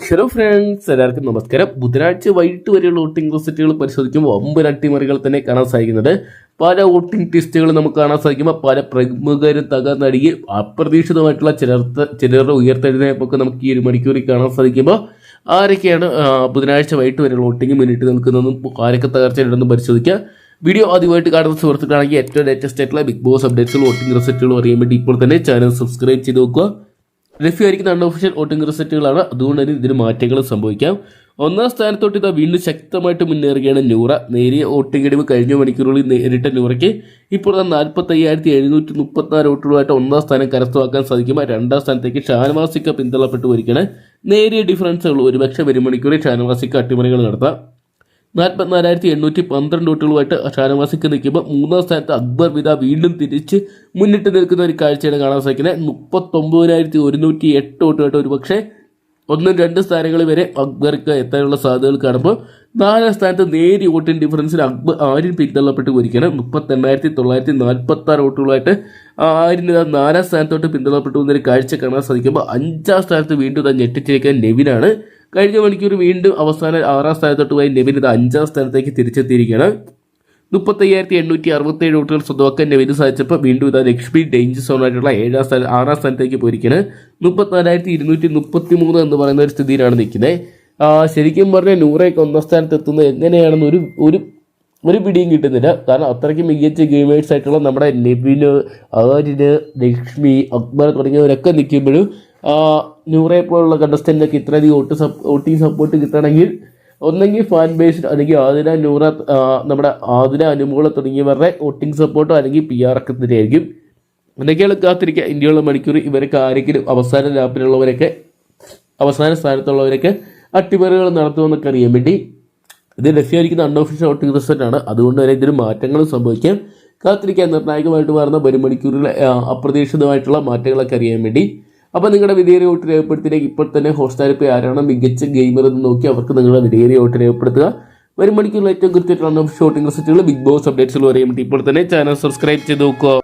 Hello friends എല്ലാവർക്കും നമസ്കാരം. ബുധനാഴ്ച വൈകിട്ട് വരെയുള്ള വോട്ടിംഗ് റിസൾട്ടുകൾ പരിശോധിക്കുമ്പോൾ ഒമ്പത് അട്ടിമറികൾ തന്നെ കാണാൻ സാധിക്കുന്നുണ്ട്. പല വോട്ടിംഗ് ടെസ്റ്റുകൾ നമുക്ക് കാണാൻ സാധിക്കുമ്പോൾ പല പ്രമുഖരും തകർന്നടിയും അപ്രതീക്ഷിതമായിട്ടുള്ള ചിലർ ചിലരുടെ ഉയർത്തെഴുന്നേപ്പൊക്കെ നമുക്ക് ഈ ഒരു മണിക്കൂറിൽ കാണാൻ സാധിക്കുമ്പോൾ ആരൊക്കെയാണ് ബുധനാഴ്ച വൈകിട്ട് വരെയുള്ള വോട്ടിംഗ് മുന്നിട്ട് നിൽക്കുന്നതെന്നും ആരൊക്കെ തകർച്ചയുണ്ടെന്നും പരിശോധിക്കാം വീഡിയോ ആദ്യമായിട്ട് കാണുന്ന സുഹൃത്തുക്കളാണെങ്കിൽ ഏറ്റവും ലേറ്റസ്റ്റ് ആയിട്ടുള്ള ബിഗ് ബോസ് അപ്ഡേറ്റ്സുകളും വോട്ടിംഗ് റിസൾട്ടുകളും അറിയാൻ വേണ്ടി ഇപ്പോൾ തന്നെ ചാനൽ സബ്സ്ക്രൈബ് ചെയ്ത് നോക്കുക ലഭ്യമായിരിക്കുന്ന അൺഒഫീഷ്യൽ വോട്ടിംഗ് റിസൾട്ടുകളാണ് അതുകൊണ്ട് തന്നെ ഇതിന് മാറ്റങ്ങൾ സംഭവിക്കാം. ഒന്നാം സ്ഥാനത്തോട്ട് ഇതാ വീണ്ടും ശക്തമായിട്ട് മുന്നേറുകയാണ് നൂറ. നേരിയ വോട്ടിംഗ് ഇടിവ് കഴിഞ്ഞ മണിക്കൂറുകളിൽ നേരിട്ട നൂറയ്ക്ക് ഇപ്പോൾ നാൽപ്പത്തി അയ്യായിരത്തി എഴുന്നൂറ്റി മുപ്പത്തിനാല് വോട്ടുകളുമായിട്ട് ഒന്നാം സ്ഥാനം കരസ്ഥമാക്കാൻ സാധിക്കുമ്പോൾ രണ്ടാം സ്ഥാനത്തേക്ക് ഷാനവാസിക്ക പിന്തള്ളപ്പെട്ടു വരികയാണ്. നേരിയ ഡിഫറൻസുകൾ ഒരുപക്ഷെ വരും മണിക്കൂറിൽ ഷാനവാസിക്ക അട്ടിമറികൾ നടത്താം. നാൽപ്പത്തിനാലായിരത്തി എണ്ണൂറ്റി പന്ത്രണ്ട് വോട്ടുകളുമായിട്ട് ഷാനവാസിക്ക് നിൽക്കുമ്പോൾ മൂന്നാം സ്ഥാനത്ത് അക്ബർ വിത വീണ്ടും തിരിച്ച് മുന്നിട്ട് നിൽക്കുന്ന ഒരു കാഴ്ചയാണ് കാണാൻ സാധിക്കുന്നത്. മുപ്പത്തൊമ്പതിനായിരത്തി ഒരുന്നൂറ്റി എട്ട് വോട്ടുമായിട്ട് ഒരു പക്ഷേ ഒന്നും രണ്ട് സ്ഥാനങ്ങൾ വരെ അക്ബർക്ക് എത്താനുള്ള സാധ്യതകൾ കാണുമ്പോൾ നാലാം സ്ഥാനത്ത് നേരിയ വോട്ടിൻ ഡിഫറൻസിൽ അക്ബർ ആര്യൻ പിന്തള്ളപ്പെട്ട് പോയിരിക്കുകയാണ് മുപ്പത്തെണ്ണായിരത്തി തൊള്ളായിരത്തി നാൽപ്പത്തി ആറ് വോട്ടുകളായിട്ട് ആര്യന് നാലാം സ്ഥാനത്തോട്ട് പിന്തള്ളപ്പെട്ടു എന്നൊരു കാഴ്ച കാണാൻ സാധിക്കുമ്പോൾ അഞ്ചാം സ്ഥാനത്ത് വീണ്ടും ഞെട്ടിച്ചിരിക്കാൻ നെവിനാണ്. കഴിഞ്ഞ മണിക്കൂർ വീണ്ടും അവസാന ആറാം സ്ഥാനത്തോട്ട് പോയി നെവിൻ ഇത് അഞ്ചാം സ്ഥാനത്തേക്ക് തിരിച്ചെത്തിയിരിക്കുകയാണ്. മുപ്പത്തയ്യായിരത്തി എണ്ണൂറ്റി അറുപത്തേഴ് വോട്ടുകൾ സ്വന്തമാക്കാൻ നെവിന് സാധിച്ചപ്പോൾ വീണ്ടും ഇതാ ലക്ഷ്മി ഡേഞ്ചർ സോണായിട്ടുള്ള ഏഴാം സ്ഥാനം ആറാം സ്ഥാനത്തേക്ക് പോയിരിക്കുകയാണ്. മുപ്പത്തിനാലായിരത്തി ഇരുന്നൂറ്റി മുപ്പത്തി മൂന്ന് എന്ന് പറയുന്ന ഒരു സ്ഥിതിയിലാണ് നിൽക്കുന്നത്. ശരിക്കും പറഞ്ഞാൽ നൂറേക്ക് ഒന്നാം സ്ഥാനത്ത് എത്തുന്നത് എങ്ങനെയാണെന്ന് ഒരു ഒരു ഒരു പിടിയും കിട്ടുന്നില്ല. കാരണം അത്രയ്ക്ക് മികച്ച ഗെയിമേഴ്സ് ആയിട്ടുള്ള നമ്മുടെ നെബിന് ആര്യന് ലക്ഷ്മി അക്ബർ തുടങ്ങിയവരൊക്കെ നിൽക്കുമ്പോഴും നൂറെ പോലുള്ള കണ്ടസ്റ്റന്റൊക്കെ ഇത്രയധികം വോട്ട് സപ്പ് വോട്ടിംഗ് സപ്പോർട്ട് കിട്ടണമെങ്കിൽ ഒന്നെങ്കിൽ ഫാൻ ബേസ് അല്ലെങ്കിൽ ആതിര നൂറ നമ്മുടെ ആതിര അനുമോള തുടങ്ങിയവരുടെ വോട്ടിംഗ് സപ്പോർട്ടോ അല്ലെങ്കിൽ പി ആർ ഒക്കെ തന്നെയായിരിക്കും. എന്തൊക്കെയാണ് കാത്തിരിക്കുക. ഇന്ത്യയുള്ള മണിക്കൂർ ഇവരൊക്കെ ആരെങ്കിലും അവസാന ലാപ്പിലുള്ളവരൊക്കെ അവസാന സ്ഥാനത്തുള്ളവരൊക്കെ അട്ടിമറികൾ നടത്തുമെന്നൊക്കെ അറിയാൻ വേണ്ടി ഇത് ലഭ്യമായിരിക്കുന്ന അൺഒഫീഷ്യൽ വോട്ടിംഗ് റിസൾട്ട് ആണ്. അതുകൊണ്ട് തന്നെ ഇതിന് മാറ്റങ്ങൾ സംഭവിക്കാം. കാത്തിരിക്കാൻ നിർണായകമായിട്ട് മാറുന്ന വരും മണിക്കൂറിലെ അപ്രതീക്ഷിതമായിട്ടുള്ള മാറ്റങ്ങളൊക്കെ അറിയാൻ വേണ്ടി. അപ്പോൾ നിങ്ങളുടെ വിലയേറിയ വോട്ട് രേഖപ്പെടുത്തിലേക്ക് ഇപ്പോൾ തന്നെ ഹോസ്റ്റാരിപ്പ് ആരാണ് മികച്ച ഗെയിമർ എന്ന് നോക്കി അവർക്ക് നിങ്ങളുടെ വിലയേറിയ വോട്ട് രേഖപ്പെടുത്തുക. വരും മണിക്കൂറിൽ ഏറ്റവും കൃത്യമായിട്ടുള്ള വോട്ടിംഗ് റിസൾട്ടുകൾ ബിഗ് ബോസ് അപ്ഡേറ്റ്സുകൾ അറിയാൻ വേണ്ടി ഇപ്പോൾ തന്നെ ചാനൽ സബ്സ്ക്രൈബ് ചെയ്ത് നോക്കുക.